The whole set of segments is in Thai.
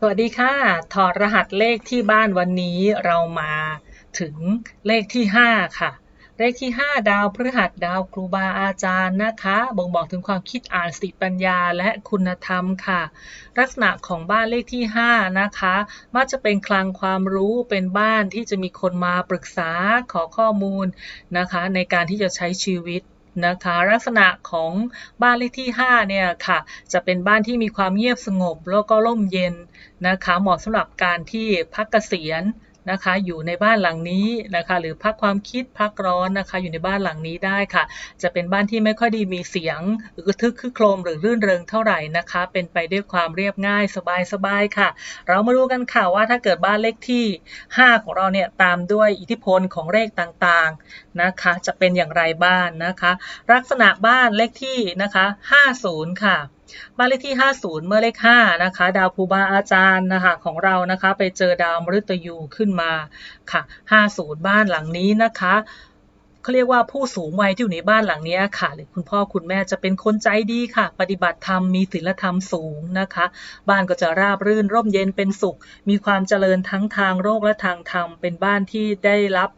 สวัสดีค่ะ ถอดรหัสเลขที่บ้านวันนี้เรามาถึงเลขที่ 5 ค่ะ เลขที่ 5 ดาวพฤหัสดาวครูบาอาจารย์นะคะ บ่งบอกถึงความคิดอ่านสติปัญญาและคุณธรรมค่ะ ลักษณะของบ้านเลขที่ 5 นะคะ มักจะเป็นคลังความรู้เป็นบ้านที่จะมีคนมาปรึกษาขอข้อมูลนะคะ ในการที่จะใช้ชีวิต นะคะ ลักษณะของบ้านเลขที่5เนี่ยค่ะจะเป็นบ้านที่มีความเงียบสงบแล้วก็ร่มเย็นนะคะเหมาะสำหรับการที่พักเกษียณ นะคะอยู่ในบ้านหลังนี้นะคะหรือพักความคิดพักร้อนนะคะอยู่ในบ้านหลังนี้ได้ค่ะ จะเป็นบ้านที่ไม่ค่อยดีมีเสียงหรือกระทึกคึกโครมหรือรื่นเริงเท่าไหร่นะคะ เป็นไปด้วยความเรียบง่ายสบายๆค่ะ เรามาดูกันค่ะว่าถ้าเกิดบ้านเลขที่ 5 ของเราเนี่ยตามด้วยอิทธิพลของเลขต่างๆนะคะ จะเป็นอย่างไรบ้างนะคะ ลักษณะบ้านเลขที่นะคะ50 ค่ะ บ้านเลขที่ 50 เมื่อเลข 5 นะคะ ดาวครูบาอาจารย์นะคะของเรานะคะ ไปเจอดาวมฤตยูขึ้นมาค่ะ 50 บ้านหลังนี้นะคะเขาเรียกว่าผู้สูงวัยที่อยู่ในบ้านหลังนี้ค่ะ หรือคุณพ่อคุณแม่จะเป็นคนใจดีค่ะ ปฏิบัติธรรมมีศีลธรรมสูงนะคะ บ้านก็จะราบรื่นร่มเย็นเป็นสุข มีความเจริญทั้งทางโลกและทางธรรม เป็นบ้านที่ได้รับ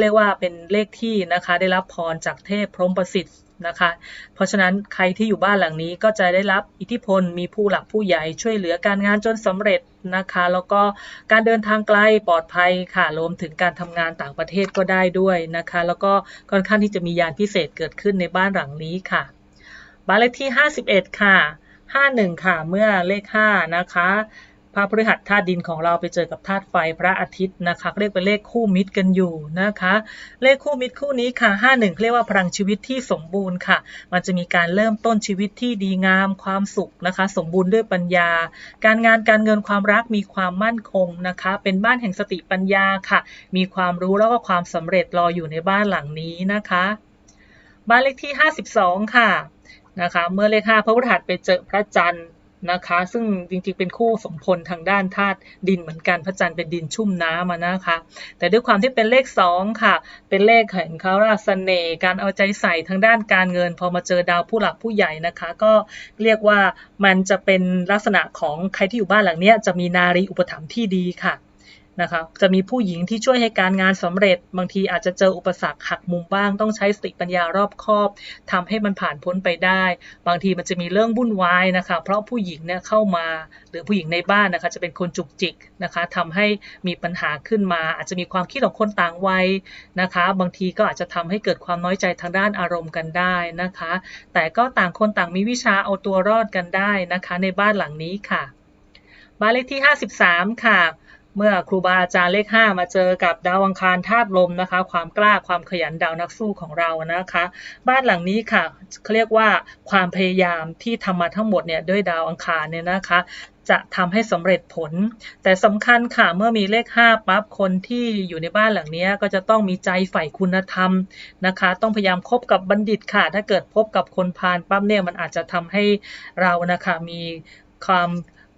เรียกว่าเป็นเลขที่นะคะ ได้รับพรจากเทพพรหมประสิทธิ์ นะคะ เพราะฉะนั้นใครที่อยู่บ้านหลังนี้ก็จะได้รับอิทธิพลมีผู้หลักผู้ใหญ่ช่วยเหลือการงานจนสำเร็จนะคะ แล้วก็การเดินทางไกลปลอดภัยค่ะรวมถึงการทำงานต่างประเทศก็ได้ด้วยนะคะ แล้วก็ค่อนข้างที่จะมียานพิเศษเกิดขึ้นในบ้านหลังนี้ค่ะ บ้านเลขที่ 51 ค่ะ 51 ค่ะ เมื่อเลข 5 นะคะ พระพฤหัสธาตุดินของเราไปเจอกับธาตุไฟพระอาทิตย์นะคะเรียกเป็นเลขคู่มิตรกันอยู่นะคะ เลขคู่มิตรคู่นี้ค่ะ 51เรียกว่าพลังชีวิตที่สมบูรณ์ค่ะ มันจะมีการเริ่มต้นชีวิตที่ดีงามความสุขนะคะ สมบูรณ์ด้วยปัญญา การงานการเงินความรักมีความมั่นคงนะคะ เป็นบ้านแห่งสติปัญญาค่ะ มีความรู้แล้วก็ความสำเร็จรออยู่ในบ้านหลังนี้นะคะ บ้านเลขที่ 52 ค่ะนะคะเมื่อเลข5พระพฤหัสไปเจอพระจันทร์ นะคะ ซึ่งจริงๆเป็นคู่สมพลทางด้านธาตุดินเหมือนกันพระจันทร์เป็นดินชุ่มน้ำมานะคะ แต่ด้วยความที่เป็นเลข2ค่ะ เป็นเลขแห่งเขาราเสน่การเอาใจใส่ทางด้านการเงิน พอมาเจอดาวผู้หลักผู้ใหญ่นะคะ ก็เรียกว่ามันจะเป็นลักษณะของใครที่อยู่บ้านหลังนี้จะมีนารีอุปถัมภ์ที่ดีค่ะ นะคะจะมีผู้หญิงที่ช่วยให้การงานสำเร็จ บางทีอาจจะเจออุปสรรคหักมุมบ้าง ต้องใช้สติปัญญารอบคอบทำให้มันผ่านพ้นไปได้ บางทีมันจะมีเรื่องวุ่นวายนะคะเพราะผู้หญิงเนี่ยเข้ามาหรือผู้หญิงในบ้านนะคะจะเป็นคนจุกจิกนะคะทำให้มีปัญหาขึ้นมา อาจจะมีความคิดของคนต่างวัยนะคะ บางทีก็อาจจะทำให้เกิดความน้อยใจทางด้านอารมณ์กันได้นะคะ แต่ก็ต่างคนต่างมีวิชาเอาตัวรอดกันได้นะคะ ในบ้านหลังนี้ค่ะ บ้านเลขที่ 53 ค่ะ เมื่อครูบาอาจารย์เลข 5 มาเจอกับดาวอังคารธาตุลมนะคะ ความกล้าความขยันดาวนักสู้ของเรานะคะ บ้านหลังนี้ค่ะเขาเรียกว่าความพยายามที่ทำมาทั้งหมดเนี่ยด้วยดาวอังคารเนี่ยนะคะจะทำให้สำเร็จผล แต่สำคัญค่ะเมื่อมีเลข 5ปั๊บคนที่อยู่ในบ้านหลังนี้ก็จะต้องมีใจใฝ่คุณธรรมนะคะ ต้องพยายามคบกับบัณฑิตค่ะ ถ้าเกิดพบกับคนพาลปั๊บเนี่ยมันอาจจะทำให้เรานะคะมีความ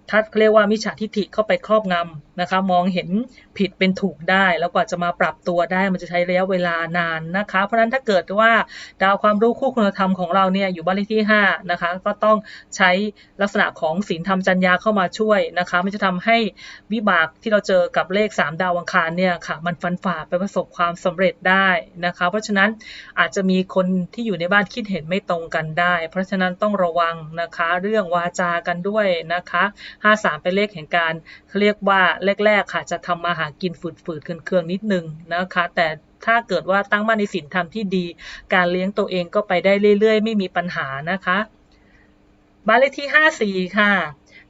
ทัดเรียกว่ามิจฉาทิฐิเข้าไปครอบงำนะคะมองเห็นผิดเป็นถูกได้ แล้วกว่าจะมาปรับตัวได้มันจะใช้ระยะเวลานานนะคะ เพราะฉะนั้นถ้าเกิดว่าดาวความรู้คู่คุณธรรมของเราเนี่ยอยู่บ้านเลขที่5นะคะก็ต้องใช้ลักษณะของศีลธรรมจัญญาเข้ามาช่วยนะคะมันจะทำให้วิบากที่เราเจอกับเลข 3 ดาวอังคารเนี่ยค่ะมันฟันฝ่าไปประสบความสำเร็จได้นะคะ เพราะฉะนั้นอาจจะมีคนที่อยู่ในบ้านคิดเห็นไม่ตรงกันได้ เพราะฉะนั้นต้องระวังนะคะเรื่องวาจากันด้วยนะคะ53 เป็นเลขแห่งการเรียกว่าแรกๆค่ะจะทำมาหากินฝืดๆเครื่องๆนิดนึงนะคะ แต่ถ้าเกิดว่าตั้งมั่นในศีลธรรมที่ดี การเลี้ยงตัวเองก็ไปได้เรื่อยๆ ไม่มีปัญหานะคะบ้านเลขที่ 54 ค่ะ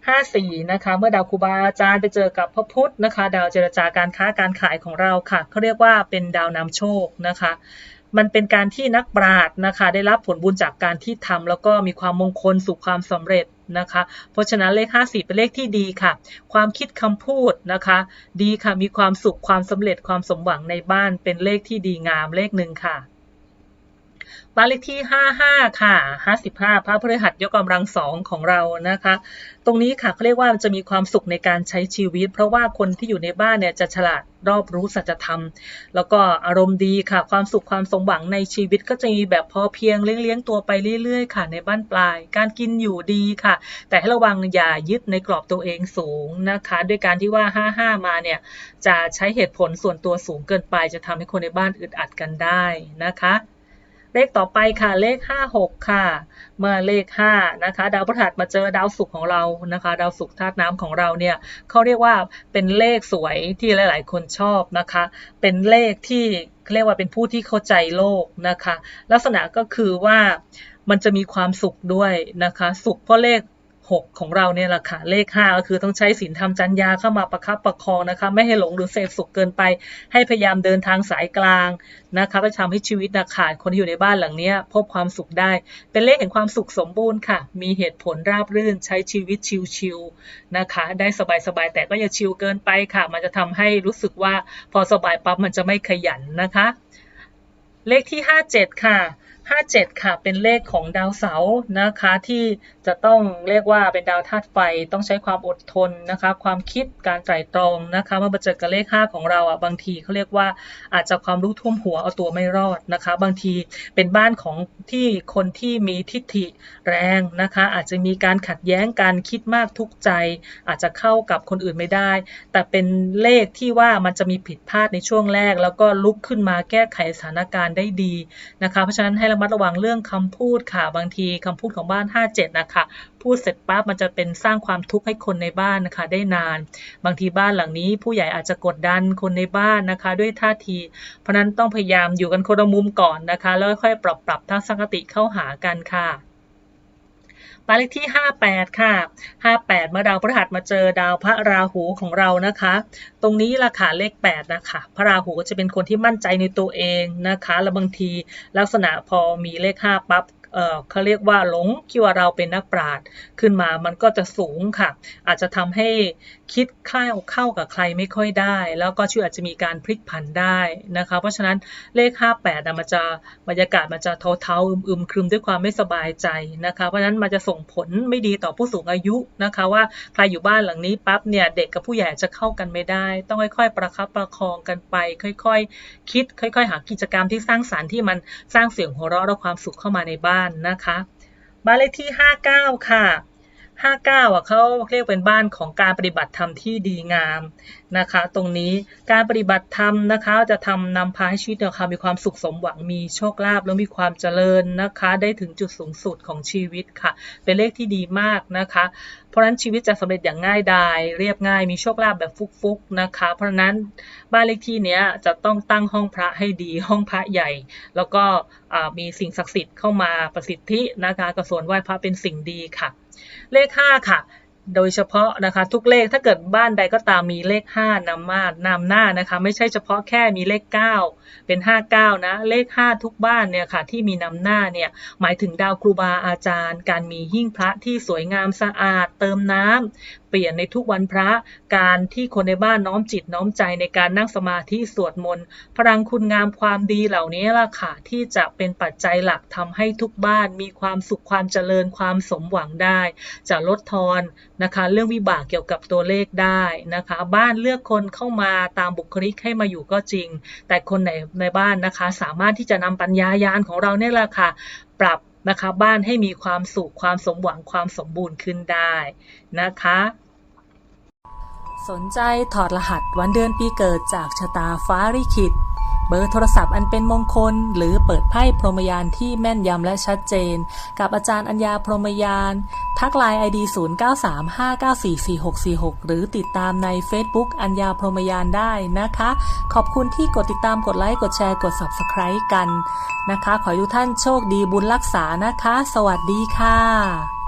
54 นะคะ เมื่อดาวครูบาอาจารย์ไปเจอกับพระพุทธนะคะ ดาวเจรจาการค้าการขายของเราค่ะเขาเรียกว่าเป็นดาวนำโชคนะคะ มันเป็นการที่นักปราชญ์นะคะ ได้รับผลบุญจากการที่ทำแล้วก็มีความมงคลสู่ความสำเร็จ นะคะ เพราะฉะนั้นเลข54เป็นเลขที่ดีค่ะ ความคิดคำพูดนะคะ ดีค่ะมีความสุขความสำเร็จความสมหวังในบ้านเป็นเลขที่ดีงามเลขหนึ่งค่ะ บ้านเลขที่ 55 ค่ะ 55 พระพฤหัสยกกำลังสองของเรานะคะ ตรงนี้ค่ะเขาเรียกว่าจะมีความสุขในการใช้ชีวิต เพราะว่าคนที่อยู่ในบ้านเนี่ยจะฉลาดรอบรู้สัจธรรม แล้วก็อารมณ์ดีค่ะ ความสุขความสมหวังในชีวิตก็จะมีแบบพอเพียงเลี้ยงเลี้ยงตัวไปเรื่อยๆ ค่ะ ในบ้านปลาย การกินอยู่ดีค่ะ แต่ให้ระวังอย่ายึดในกรอบตัวเองสูงนะคะ ด้วยการที่ว่า 55 มาเนี่ยจะใช้เหตุผลส่วนตัวสูงเกินไป จะทำให้คนในบ้านอึดอัดกันได้นะคะ เลขต่อไปค่ะเลข 56 ค่ะ เมื่อเลข 5 นะคะ ดาวพฤหัสมาเจอดาวศุกร์ของเรานะคะ ดาวศุกร์ธาตุน้ำของเราเนี่ยเขาเรียกว่าเป็นเลขสวยที่หลาย ๆ คนชอบนะคะ เป็นเลขที่เรียกว่าเป็นผู้ที่เข้าใจโลกนะคะ ลักษณะก็คือว่ามันจะมีความสุขด้วยนะคะ สุขเพราะเลข 6 ของเราเนี่ยแหละค่ะเลข 5 ก็คือต้องใช้ศีลธรรมจัญญาเข้ามาประคับประคองนะคะ ไม่ให้หลงหรือเสพสุขเกินไป ให้พยายามเดินทางสายกลางนะคะก็จะทำให้ชีวิตนะขาดคนที่อยู่ในบ้านหลังนี้พบความสุขได้ เป็นเลขแห่งความสุขสมบูรณ์ค่ะ มีเหตุผลราบรื่นใช้ชีวิตชิลๆนะคะ ได้สบายๆแต่ก็อย่าชิลเกินไปค่ะ มันจะทำให้รู้สึกว่าพอสบายปั๊บมันจะไม่ขยันนะคะ เลขที่ 57 ค่ะ 57 ค่ะ เป็นเลขของดาวเสาร์นะคะ ที่จะต้องเรียกว่าเป็นดาวธาตุไฟ ต้องใช้ความอดทนนะคะ ความคิดการไตร่ตรองนะคะเมื่อมาเจอกับเลข 5 ของเราอะบางทีเขาเรียกว่าอาจจะความรู้ท่วมหัวเอาตัวไม่รอดนะคะ บางทีเป็นบ้านของที่คนที่มีทิฏฐิแรงนะคะ อาจจะมีการขัดแย้งการคิดมากทุกข์ใจ อาจจะเข้ากับคนอื่นไม่ได้ แต่เป็นเลขที่ว่ามันจะมีผิดพลาดในช่วงแรก แล้วก็ลุกขึ้นมาแก้ไขสถานการณ์ได้ดีนะคะ เพราะฉะนั้นให้ระมัดระวังเรื่องคำพูดค่ะ บางทีคำพูดของบ้าน 57 นะคะ พูดเสร็จปั๊บมันจะเป็นสร้างความทุกข์ให้คนในบ้านนะคะ ได้นาน บางทีบ้านหลังนี้ ผู้ใหญ่อาจจะกดดันคนในบ้านนะคะ ด้วยท่าที เพราะนั้นต้องพยายามอยู่กันคนละมุมก่อนนะคะ แล้วค่อยปรับปรับทัศนคติเข้าหากันค่ะ บ้านเลขที่ 58 ค่ะ 58 เมื่อดาวพฤหัสมาเจอดาวพระราหูของเรานะคะ ตรงนี้ราคาเลข 8 นะคะ พระราหูก็จะเป็นคนที่มั่นใจในตัวเองนะคะ และบางทีลักษณะพอมีเลข 5 ปั๊บ เขาเรียกว่าหลงคิดว่าเราเป็นนักปราชญ์ขึ้นมามันก็จะสูงค่ะ อาจจะทำให้คิดเข้าเข้ากับใครไม่ค่อยได้ แล้วก็ชื่ออาจจะมีการพลิกผันได้นะคะ เพราะฉะนั้นเลข 58นะมันจะบรรยากาศมันจะเทาๆอึมๆครึมด้วยความไม่สบายใจนะคะ เพราะฉะนั้นมันจะส่งผลไม่ดีต่อผู้สูงอายุนะคะว่าใครอยู่บ้านหลังนี้ปั๊บเนี่ยเด็กกับผู้ใหญ่จะเข้ากันไม่ได้ ต้องค่อยๆ ประคับประคองกันไป ค่อยๆ คิด ค่อย ๆ หากิจกรรมที่สร้างสรรค์ที่มันสร้างเสียงหัวเราะและความสุขเข้ามาในบ้านานนะคะบ้านเลขที่ 59 ค่ะ 59อะเขาเรียกเป็นบ้านของการปฏิบัติธรรมที่ดีงามนะคะ ตรงนี้การปฏิบัติธรรมนะคะจะทำนำพาให้ชีวิตเราค่ะมีความสุขสมหวังมีโชคลาภแล้วมีความเจริญนะคะ ได้ถึงจุดสูงสุดของชีวิตค่ะ เป็นเลขที่ดีมากนะคะ เพราะฉะนั้นชีวิตจะสำเร็จอย่างง่ายดาย เรียบง่ายมีโชคลาภแบบฟุกๆนะคะ เพราะฉะนั้นบ้านเลขที่เนี้ยจะต้องตั้งห้องพระให้ดีห้องพระใหญ่ แล้วก็มีสิ่งศักดิ์สิทธิ์เข้ามาประสิทธินะคะกระสวนไหว้พระเป็นสิ่งดีค่ะ เลข 5 ค่ะ โดยเฉพาะนะคะ ทุกเลขถ้าเกิดบ้านใดก็ตามมีเลข 5นำมานำหน้านะคะ ไม่ใช่เฉพาะแค่มีเลข 9 เป็น 59 นะ เลข 5 ทุกบ้านเนี่ยค่ะ ที่มีนำหน้าเนี่ยหมายถึงดาวครูบาอาจารย์ การมีหิ้งพระที่สวยงามสะอาด เติมน้ำ เปลี่ยนในทุกวันพระ การที่คนในบ้านน้อมจิตน้อมใจในการนั่งสมาธิสวดมนต์พลังคุณงามความดีเหล่านี้ล่ะค่ะที่จะเป็นปัจจัยหลักทำให้ทุกบ้านมีความสุขความเจริญความสมหวังได้ จะลดทอนนะคะ เรื่องวิบากเกี่ยวกับตัวเลขได้นะคะ บ้านเลือกคนเข้ามาตามบุคลิกให้มาอยู่ก็จริง แต่คนในในบ้านนะคะ สามารถที่จะนำปัญญายาณของเราเนี่ยแหละค่ะ ปรับ นะคะบ้านให้มีความสุขความสมหวังความสมบูรณ์ขึ้นได้นะคะ สนใจถอดรหัสวันเดือนปีเกิดจากชะตาฟ้าลิขิต เบอร์โทรศัพท์อันเป็นมงคล หรือเปิดไพ่พรหมยานที่แม่นยำและชัดเจน กับอาจารย์อัญญาพรหมยาน ทักไลน์ ID 0935944646 หรือติดตามใน Facebook อัญญาพรหมยานได้นะคะ ขอบคุณที่กดติดตามกดไลค์กดแชร์กด Subscribe กันนะคะ ขอให้ทุกท่านโชคดีบุญรักษานะคะ สวัสดีค่ะ